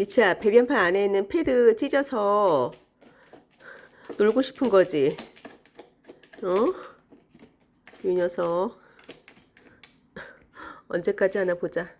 니치야, 배변판 안에 있는 패드 찢어서 놀고 싶은 거지. 어? 이 녀석. 언제까지 하나 보자.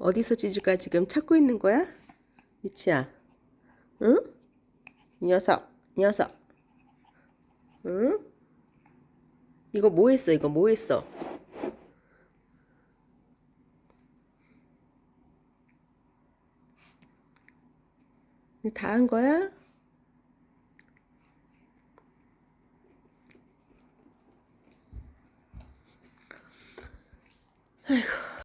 어디서 지주가 지금 찾고 있는 거야? 이치야. 응? 녀석, 녀석. 응? 이거 뭐 했어? 이거 뭐 했어? 다 한 거야? 아이고.